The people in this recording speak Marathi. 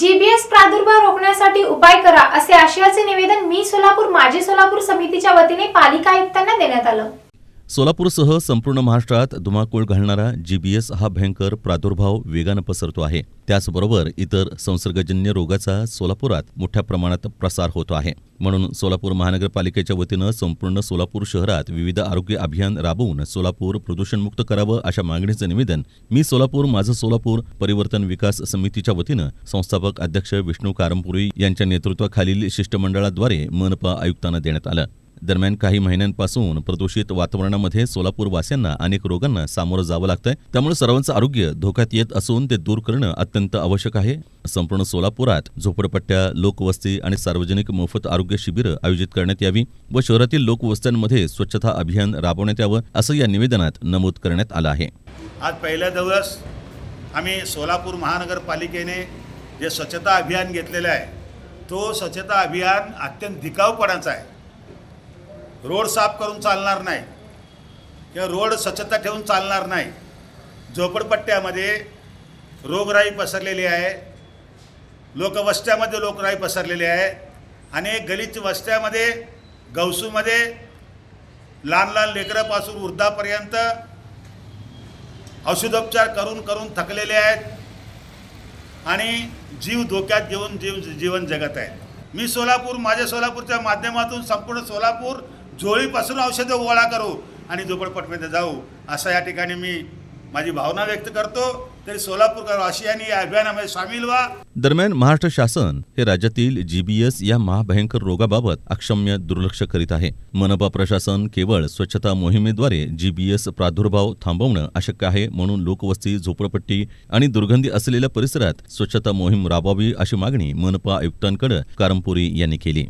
जीबीएस प्रादुर्भाव रोखण्यासाठी उपाय करा असे आशयाचे निवेदन मी सोलापूर माजी सोलापूर समितीच्या वतीने पालिका आयुक्तांना देण्यात आलं. सोलापूरसह संपूर्ण महाराष्ट्रात धुमाकूळ घालणारा जीबीएस हा भयंकर प्रादुर्भाव वेगानं पसरतो आहे. त्याचबरोबर इतर संसर्गजन्य रोगाचा सोलापुरात मोठ्या प्रमाणात प्रसार होतो आहे. म्हणून सोलापूर महानगरपालिकेच्या वतीनं संपूर्ण सोलापूर शहरात विविध आरोग्य अभियान राबवून सोलापूर प्रदूषणमुक्त करावं अशा मागणीचं निवेदन मी सोलापूर माझं सोलापूर परिवर्तन विकास समितीच्या वतीनं संस्थापक अध्यक्ष विष्णू कारंपुरी यांच्या नेतृत्वाखालील शिष्टमंडळाद्वारे मनपा आयुक्तांना देण्यात आलं. दरम्यान काही महिन्यांपासून प्रदूषित वातावरणामध्ये सोलापूरवासियांना अनेक रोगांना सामोरं जावं लागतंय. त्यामुळे सर्वांचं आरोग्य धोक्यात येत असून ते दूर करणं अत्यंत आवश्यक आहे. संपूर्ण सोलापुरात झोपडपट्ट्या लोकवस्ती आणि सार्वजनिक मोफत आरोग्य शिबिरं आयोजित करण्यात यावी व शहरातील लोकवस्त्यांमध्ये स्वच्छता अभियान राबवण्यात यावं असं या निवेदनात नमूद करण्यात आलं आहे. आज पहिल्या दिवस आम्ही सोलापूर महानगरपालिकेने जे स्वच्छता अभियान घेतलेलं आहे तो स्वच्छता अभियान अत्यंत धिकावपणाचा आहे. रोड साफ करून चालणार नाही किंवा रोड स्वच्छता ठेवून चालणार नाही झोपडपट्ट्यामध्ये रोगराई पसरलेली आहे लोकवस्त्यामध्ये लोकराई पसरलेली आहे आणि गलित वस्त्यामध्ये गवसूमध्ये लहान लहान लेकरापासून वृद्धापर्यंत औषधोपचार करून करून थकलेले आहेत आणि जीव धोक्यात घेऊन जीव जीवन जगत आहेत. मी सोलापूर माझ्या सोलापूरच्या माध्यमातून संपूर्ण सोलापूर झोळीपासून औषधं गोळा करू आणि झोपडपट्टीमध्ये जाऊ. असं या ठिकाणी मी माझी भावना व्यक्त करतो. तरी सोलापूरकर वासियांनी या अभियानामध्ये सामील व्हा. दरम्यान महाराष्ट्र शासन हे राज्यातील जीबीएस या महाभयंकर रोगाबाबत अक्षम्य दुर्लक्ष करीत आहे. मनपा प्रशासन केवळ स्वच्छता मोहिमेद्वारे जीबीएस प्रादुर्भाव थांबवणं अशक्य आहे म्हणून लोकवस्ती झोपडपट्टी आणि दुर्गंधी असलेल्या परिसरात स्वच्छता मोहीम राबवावी अशी मागणी मनपा आयुक्तांकडे कारंपुरी यांनी केली.